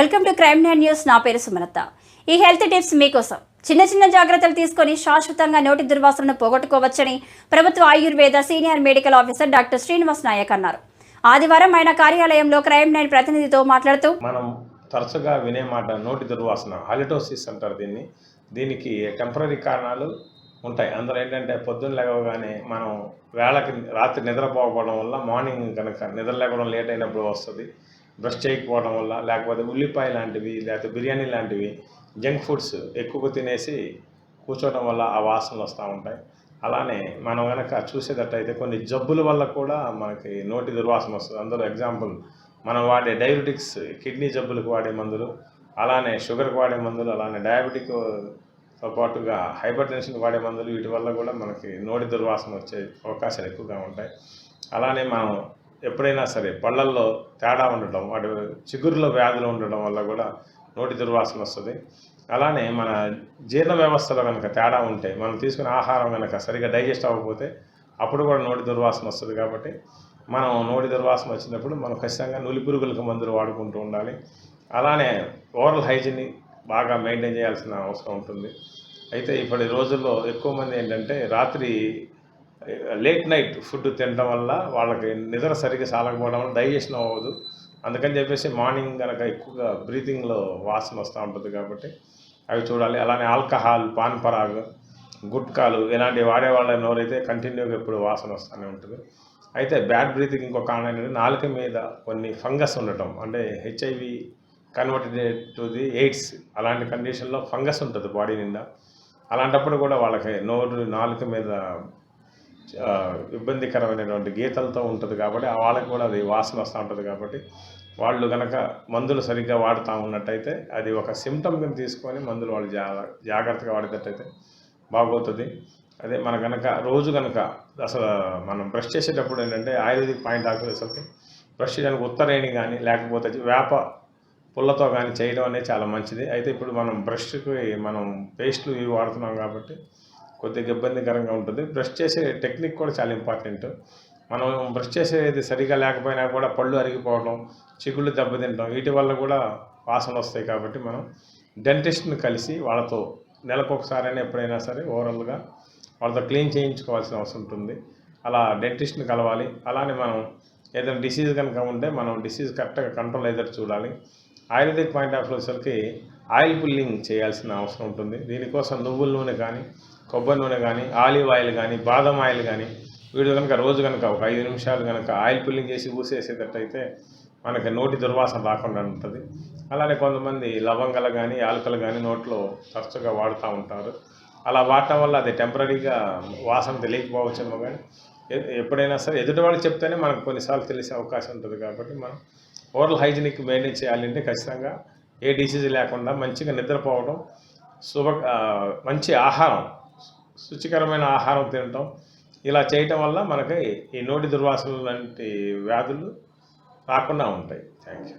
Welcome to crime nine news. నా పేరు సుమనత ఈ హెల్త్ టిప్స్ మీకోసం చిన్న చిన్న జాగ్రత్తలు తీసుకొని శాశ్వతంగా నోటి దుర్వాసనను పోగొట్టుకోవచ్చని ప్రభుత్వ Ayurveda senior medical officer doctor Srinivas Nayak అన్నారు. ఆదివారం ఆయన కార్యాలయంలో క్రైమ్ నైన్ ప్రతినిధితో మాట్లాడుతూ మనం తరచుగా వినే మాట నోటి దుర్వాసన హాలిటోసిస్ అంటారు దీన్ని. దీనికి టెంపరీ కారణాలు ఉంటాయి. అందులో ఏంటంటే పొద్దున్న లేవగానే మనం వేళకి రాత్రి నిద్రపోకపోవడం వల్ల మార్నింగ్ కనుక నిద్ర లేకపోవడం లేట్ అయినప్పుడు వస్తుంది. బ్రష్ చేయకపోవడం వల్ల లేకపోతే ఉల్లిపాయ లాంటివి లేకపోతే బిర్యానీ లాంటివి జంక్ ఫుడ్స్ ఎక్కువ తినేసి కూర్చోవడం వల్ల ఆ వాసనలు వస్తూ ఉంటాయి. అలానే మనం కనుక చూసేటట్టయితే కొన్ని జబ్బుల వల్ల కూడా మనకి నోటి దుర్వాసన వస్తుంది. అందులో ఎగ్జాంపుల్ మనం వాడే డయాబెటిక్స్ కిడ్నీ జబ్బులకు వాడే మందులు అలానే షుగర్కి వాడే మందులు అలానే డయాబెటిక్తో పాటుగా హైపర్ టెన్షన్కి వాడే మందులు వీటి వల్ల కూడా మనకి నోటి దుర్వాసన వచ్చే అవకాశాలు ఎక్కువగా ఉంటాయి. అలానే మనం ఎప్పుడైనా సరే పళ్ళల్లో తేడా ఉండటం వాటి చిగురులో వ్యాధులు ఉండడం వల్ల కూడా నోటి దుర్వాసన వస్తుంది. అలానే మన జీర్ణ వ్యవస్థలో కనుక తేడా ఉంటే మనం తీసుకునే ఆహారం కనుక సరిగా డైజెస్ట్ అవ్వకపోతే అప్పుడు కూడా నోటి దుర్వాసన వస్తుంది కాబట్టి మనం నోటి దుర్వాసన వచ్చినప్పుడు మనం ఖచ్చితంగా నులి పురుగులకు మందులు వాడుకుంటూ ఉండాలి. అలానే ఓరల్ హైజీన్ని బాగా మెయింటైన్ చేయాల్సిన అవసరం ఉంటుంది. అయితే ఇప్పటి రోజుల్లో ఎక్కువ మంది ఏంటంటే రాత్రి లేట్ నైట్ ఫుడ్ తినడం వల్ల వాళ్ళకి నిద్ర సరిగ్గా సాలకపోవడం వల్ల డైజెషన్ అవ్వదు. అందుకని చెప్పేసి మార్నింగ్ కనుక ఎక్కువగా బ్రీతింగ్లో వాసన వస్తూ ఉంటుంది కాబట్టి అవి చూడాలి. అలానే ఆల్కహాల్ పాన్ పరాగ్ గుట్కాలు ఇలాంటివి వాడేవాళ్ళ ఎవరైతే కంటిన్యూగా ఎప్పుడు వాసన వస్తూనే ఉంటుంది. అయితే బ్యాడ్ బ్రీతింగ్ ఇంకో కారణం ఏంటంటే నాలుక మీద కొన్ని ఫంగస్ ఉండటం. అంటే HIV converted to the AIDS అలాంటి కండిషన్లో ఫంగస్ ఉంటుంది బాడీ నిండా. అలాంటప్పుడు కూడా వాళ్ళకి నోరు నాలుక మీద ఇబ్బందికరమైనటువంటి గీతలతో ఉంటుంది కాబట్టి ఆ వాళ్ళకి కూడా అది వాసన వస్తూ ఉంటుంది కాబట్టి వాళ్ళు కనుక మందులు సరిగ్గా వాడుతూ ఉన్నట్టయితే అది ఒక సిమ్టమ్ కింద తీసుకొని మందులు వాళ్ళు జాగ్ర జాగ్రత్తగా వాడేటట్టయితే బాగోతుంది. అదే మన కనుక రోజు కనుక అసలు మనం బ్రష్ చేసేటప్పుడు ఏంటంటే ఆయుర్వేదిక్ పాయింట్ ఆఫ్ అసలుకి బ్రష్ చేయడానికి ఉత్తరేణి కానీ లేకపోతే వేప పుల్లతో కానీ చేయడం అనేది చాలా మంచిది. అయితే ఇప్పుడు మనం బ్రష్కి మనం పేస్ట్లు ఇవి వాడుతున్నాం కాబట్టి కొద్దిగా ఇబ్బందికరంగా ఉంటుంది. బ్రష్ చేసే టెక్నిక్ కూడా చాలా ఇంపార్టెంట్. మనం బ్రష్ చేసేది సరిగా లేకపోయినా కూడా పళ్ళు అరిగిపోవడం చిగుళ్ళు దెబ్బతింటాం వీటి వల్ల కూడా వాసన వస్తాయి కాబట్టి మనం డెంటిస్ట్ని కలిసి వాళ్ళతో నెలకు ఒకసారైనా ఎప్పుడైనా సరే ఓవరాల్గా వాళ్ళతో క్లీన్ చేయించుకోవాల్సిన అవసరం ఉంటుంది. అలా డెంటిస్ట్ని కలవాలి. అలానే మనం ఏదైనా డిసీజ్ కనుక ఉంటే మనం డిసీజ్ కరెక్ట్గా కంట్రోల్ అయ్యేటట్టు చూడాలి. ఆయుర్వేదిక్ పాయింట్ ఆఫ్ వ్యూసరికి ఆయిల్ పుల్లింగ్ చేయాల్సిన అవసరం ఉంటుంది. దీనికోసం నువ్వుల నూనె కానీ కొబ్బరి నూనె కానీ ఆలివ్ ఆయిల్ కానీ బాదం ఆయిల్ కానీ వీడు కనుక రోజు కనుక ఒక ఐదు నిమిషాలు కనుక ఆయిల్ పుల్లింగ్ చేసి ఊసేసేటట్టయితే మనకి నోటి దుర్వాసన రాకుండా ఉంటుంది. అలానే కొంతమంది లవంగలు కానీ యాలకలు కానీ నోట్లో తరచుగా వాడుతూ ఉంటారు. అలా వాడటం వల్ల అది టెంపరీగా వాసన తెలియకపోవచ్చేమో కానీ ఎప్పుడైనా సరే ఎదుటి వాళ్ళు చెప్తేనే మనకు కొన్నిసార్లు తెలిసే అవకాశం ఉంటుంది కాబట్టి మనం ఓరల్ హైజీనిక్ మెయింటైన్ చేయాలంటే ఖచ్చితంగా ఏ డిసీజ్ లేకుండా మంచిగా నిద్రపోవడం శుభ మంచి ఆహారం శుచికరమైన ఆహారం తినటం. ఇలా చేయటం వల్ల మనకి ఈ నోటి దుర్వాసన లాంటి వ్యాధులు రాకుండా ఉంటాయి. Thank you